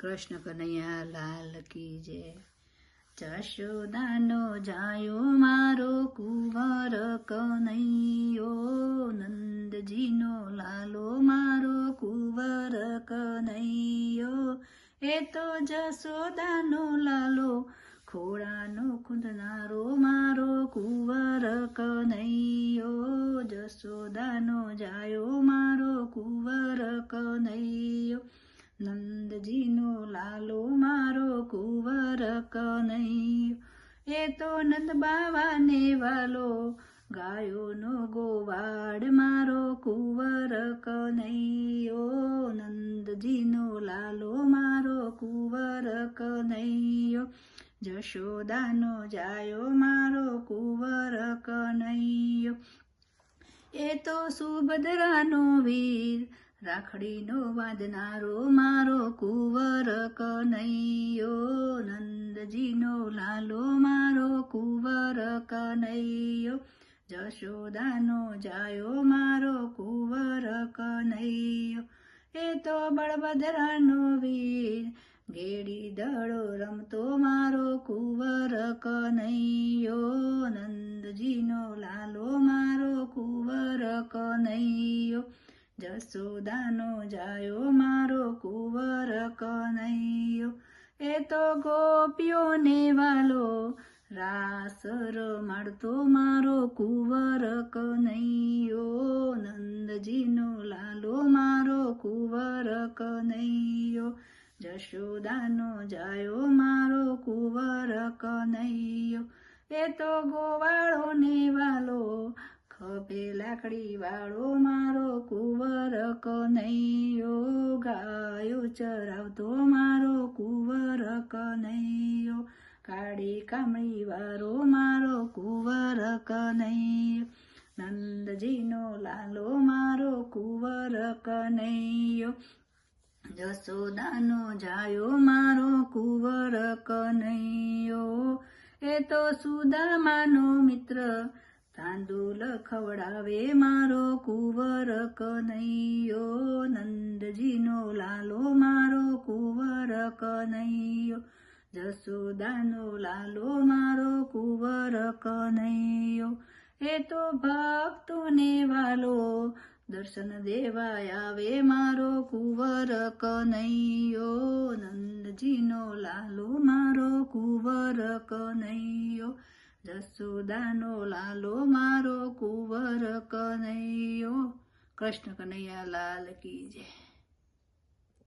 કૃષ્ણ કનૈયા લાલ કી જય. જશોદાનો જાયો મારો કુંવર કનૈયો. નંદજીનો લાલો મારો કુંવર કનૈયો. એ તો જશોદાનો લાલો, ખોળાનો ખૂંદનારો મારો કુંવર કનૈયો. જશોદાનો જાયો મારો કુંવર કનૈયો. નંદજીનો લાલો મારો કુંવર કનૈયો એ તો નંદ બાવાને વાલો, ગાયોનો ગોવાડ મારો કુંવર કનૈયો નંદજીનો લાલો મારો કુંવર કનૈયો જશોદાનો જાયો મારો કુંવર કનૈયો એ તો સુભદ્રાનો વીર રાખડીનો વાંદનારો, મારો કુંવર કનૈયો, નંદજીનો લાલો, મારો કુંવર કનૈયો, જશોદાનો જાયો, મારો કુંવર કનૈયો. એ તો બળભદ્રનો વીર, ઘેડી દડો રમતો, મારો કુંવર કનૈયો, નંદજીનો લાલો, મારો કુંવર કનૈયો. જસોદાનો જાયો મારો કુંવર કનૈયો. એ તો ગોપીઓને વાલો રાસ રમાડતો મારો કુંવર કનૈયો. નંદજીનો લાલો મારો કુંવર કનૈયો. જશોદાનો જાયો મારો કુંવર કનૈયો. એ તો ગોવાળોને લાકડી વાળો મારો કુંવર કનૈયો ગાયો ચરાવતો મારો કુંવર કનૈયો. કાળી કામળી વાળો મારો કુંવર કનૈયો. નંદજીનો લાલો મારો કુંવર કનૈયો. જસોદાનો જાયો મારો કુંવર કનૈયો. એ તો સુદામાનો મિત્ર તાંદુલ ખવડાવે મારો કુંવર કનૈયો, નંદજીનો લાલો મારો કુંવર કનૈયો, જસોદાનો લાલો મારો કુંવર કનૈયો. એ તો ભક્તોને વાલો, દર્શન દેવા આવે મારો કુંવર કનૈયો, નંદજીનો લાલો મારો કુંવર કનૈયો. જસોદાનો લાલો મારો કુંવર કનૈયો કૃષ્ણ કનૈયા લાલ કી જય.